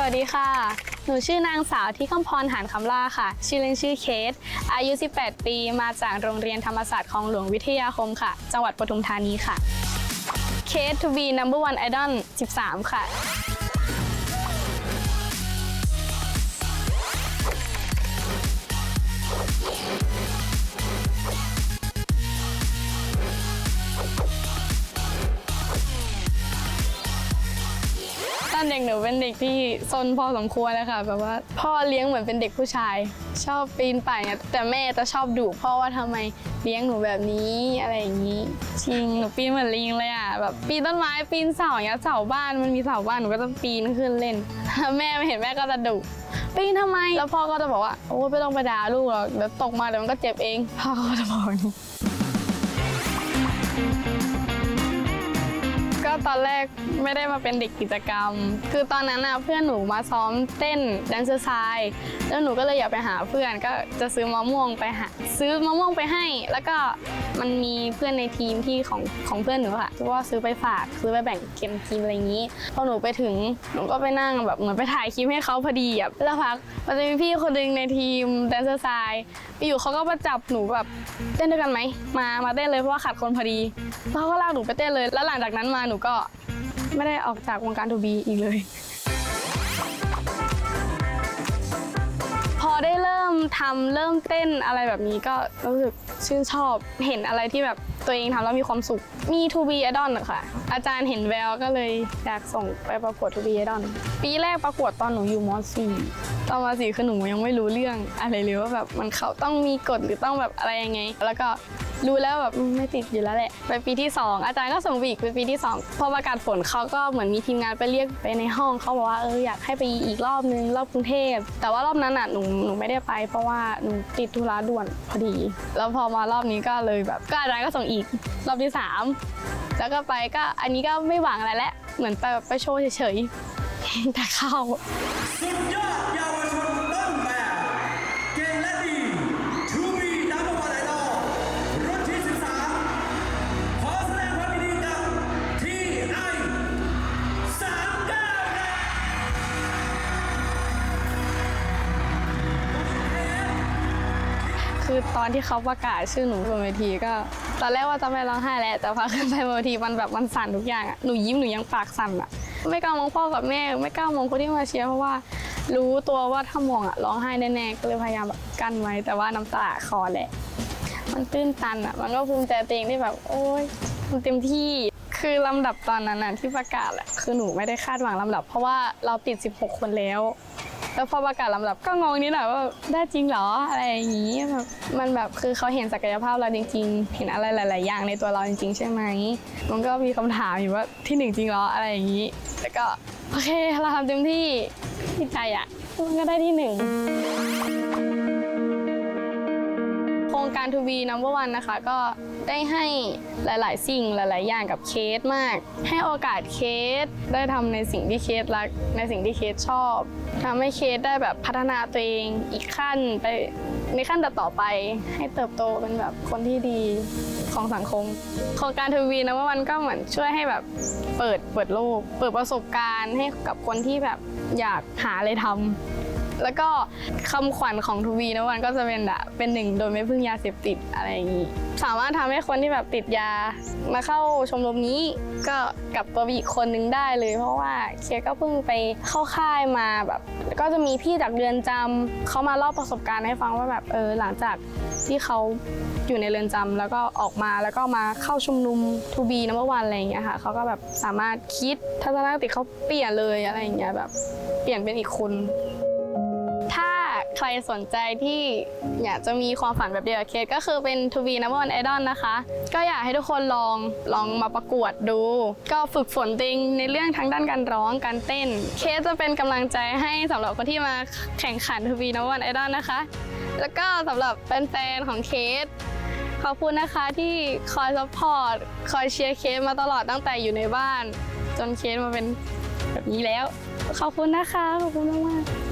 สวัสดีค่ะ หนูชื่อนางสาวที่คำพรหานคำล่าค่ะ ชื่อเล่นชื่อเคส อายุ 18 ปี มาจากโรงเรียนธรรมศาสตร์ของหลวงวิทยาคมค่ะ จังหวัดปทุมธานีค่ะ เคสทูบีนัมเบอร์วันไอดอล 13 ค่ะ อนเด็กหนูเป็นเด็กที่ซนพอสมควรเลยค่ะแบบว่าพ่อเลี้ยงเหมือนเป็นเด็กผู้ชาย ชอบปีนป่ายเนี่ยแต่แม่จะชอบดุพ่อว่าทำไมเลี้ยงหนูแบบนี้อะไรอย่างนี้จริงหนูปีนเหมือนลิงเลยอะแบบปีนต้นไม้ปีนเสาอย่างเงี้ยเสาบ้านมันมีเสาบ้านหนูก็จะปีนขึ้นเล่นแม่ไม่เห็นแม่ก็จะดุปีนทำไม แล้วพ่อก็จะบอกว่าโอ้ไม่ต้องไปด่าลูกหรอกเดี๋ยวตกมาเดี๋ยวมันก็เจ็บเองพ่อก็จะบอกอย่างนี้ก็ตอนแรกไม่ได้มาเป็นเด็กกิจกรรม คือตอนนั้นน่ะเพื่อนหนูมาซ้อมเต้นแดนเซอร์ไซด์แล้วหนูก็เลยอยากไปหาเพื่อนก็จะซื้อมะม่วงไปหาซื้อมะม่วงไปให้ แล้วก็มันมีเพื่อนในทีมที่ของของเพื่อนหนูค่ะที่ว่าซื้อไปฝากซื้อไปแบ่งเกมทีมอะไรอย่างนี้พอหนูไปถึงหนูก็ไปนั่งแบบเหมือนไปถ่ายคลิปให้เขาพอดีอะแล้วพักมันจะมีพี่คนหนึ่งในทีมแดนเซอร์ไซด์อยู่เขาก็มาจับหนูแบบเต้นด้วยกันไหมมามาเต้นเลยเพราะว่าขาดคนพอดีแล้วเขาก็ลากหนูไปเต้นเลย แล้วหลังจากนั้นมาหนูก็ ไม่ได้ออกจากวงการทูบีอีกเลย พอได้เริ่มทำเริ่มเต้นอะไรแบบนี้ก็รู้สึกชื่นชอบเห็นอะไรที่แบบตัวเองทำแล้วมีความสุข มีทูบีไอดอลค่ะ อาจารย์เห็นแววก็เลยอยากส่งไปประกวดทูบีไอดอลปีแรกประกวดตอนหนูอยู่ม .4 ตอนม .4 คือหนูยังไม่รู้เรื่องอะไรเลยว่าแบบมันเขาต้องมีกฎหรือต้องแบบอะไรยังไง แล้วก็ รู้แล้วแบบไม่ติดอยู่แล้วแหละไปปีที่ 2 อาจารย์ก็ส่งไปอีกไปปีที่2พอประกาศผลเขาก็เหมือนมีทีมงานไปเรียกไปในห้องเขาบอกว่าเอออยากให้ไปอีกรอบนึงรอบกรุงเทพ แต่ว่ารอบนั้นอะหนูหนูไม่ได้ไป เพราะว่าหนูติดธุระด่วนพอดี แล้วพอมารอบนี้ก็เลยแบบก็อาจารย์ก็ส่งอีกรอบที่ 3 แล้วก็ไปก็อันนี้ก็ไม่หวังอะไรแล้วเหมือนไปแบบไปโชว์เฉยๆแต่เข้าสุดยอดยาว คือตอนที่เขาประกาศชื่อหนูบนเวทีก็ตอนแรกว่าจะไม่ร้องไห้แหละแต่พอขึ้นไปบนเวทีมันแบบมันสั่นทุกอย่างอะหนูยิ้มหนูยังปากสั่นอะไม่กล้ามองพ่อกับแม่ ไม่กล้ามองคนที่มาเชียร์เพราะว่า รู้ตัวว่าถ้ามองอะร้องไห้แน่ๆก็เลยพยายามแบบกั้นไว้ แต่ว่าน้ำตาคลอแหละ มันตื้นตันอะมันก็ภูมิใจตัวเองที่แบบ โอ๊ยทำเต็มที่คือลำดับตอนนั้นน่ะที่ประกาศอะคือหนูไม่ได้คาดหวังลำดับ เพราะว่าเราติด 16 คนแล้ว แล้วพอประกาศลำดับก็งงนิดหน่อยว่าได้จริงเหรออะไรอย่างนี้แบบมันแบบคือเขาเห็นศักยภาพเราจริง ๆ เห็นอะไรหลาย ๆ อย่างในตัวเราจริง ๆ ใช่ไหมมันก็มีคำถามอยู่ว่าที่หนึ่งจริงเหรออะไรอย่างนี้แต่ก็โอเคเราทำเต็มที่ที่ใจอะมันก็ได้ที่หนึ่ง รงการ To be number one นะคะ ก็ได้ให้หลาย ๆ สิ่งหลาย ๆ อย่างกับเคสมาก ให้โอกาสเคสได้ทำในสิ่งที่เคสรัก ในสิ่งที่เคสชอบทำให้เคสได้แบบพัฒนาตัวเองอีกขั้นไปในขั้นต่อไปให้เติบโตเป็นแบบคนที่ดีของสังคม โครงการ To be number one ก็เหมือนช่วยให้แบบเปิดเปิดโลก เปิดประสบการณ์ให้กับคนที่แบบอยากหาอะไรทำ แล้วก็คำขวัญของทูวีนะวันก็จะเป็นอะเป็นหนึ่งโดยไม่พึ่งยาเสพติดอะไรอย่างนี้ สามารถทำให้คนที่แบบติดยามาเข้าชมรมนี้ก็กลับตัวไปอีกคนนึงได้เลย เพราะว่าเคสก็เพิ่งไปเข้าค่ายมาแบบก็จะมีพี่จากเรือนจำเขามาเล่าประสบการณ์ให้ฟังว่าแบบเออหลังจากที่เขาอยู่ในเรือนจำแล้วก็ออกมาแล้วก็มาเข้าชุมนุมทูบีนัมเบอร์วันอะไรอย่างเงี้ยค่ะเขาก็แบบสามารถคิดทัศนคติเขาเปลี่ยนเลยอะไรอย่างเงี้ยแบบเปลี่ยนเป็นอีกคน ใครสนใจที่อยากจะมีความฝันแบบเดียวกับเคสก็คือเป็น To be number one idol นะคะ ก็อยากให้ทุกคนลองลองมาประกวดดู ก็ฝึกฝนตัวเองในเรื่องทั้งด้านการร้องการเต้น เคสจะเป็นกำลังใจให้สำหรับคนที่มาแข่งขัน To be number one idol นะคะ แล้วก็สำหรับแฟนๆของเคสขอบคุณนะคะที่คอยซัพพอร์ตคอยเชียร์เคสมาตลอดตั้งแต่อยู่ในบ้าน จนเคสมาเป็นแบบนี้แล้ว ขอบคุณนะคะ ขอบคุณมากๆ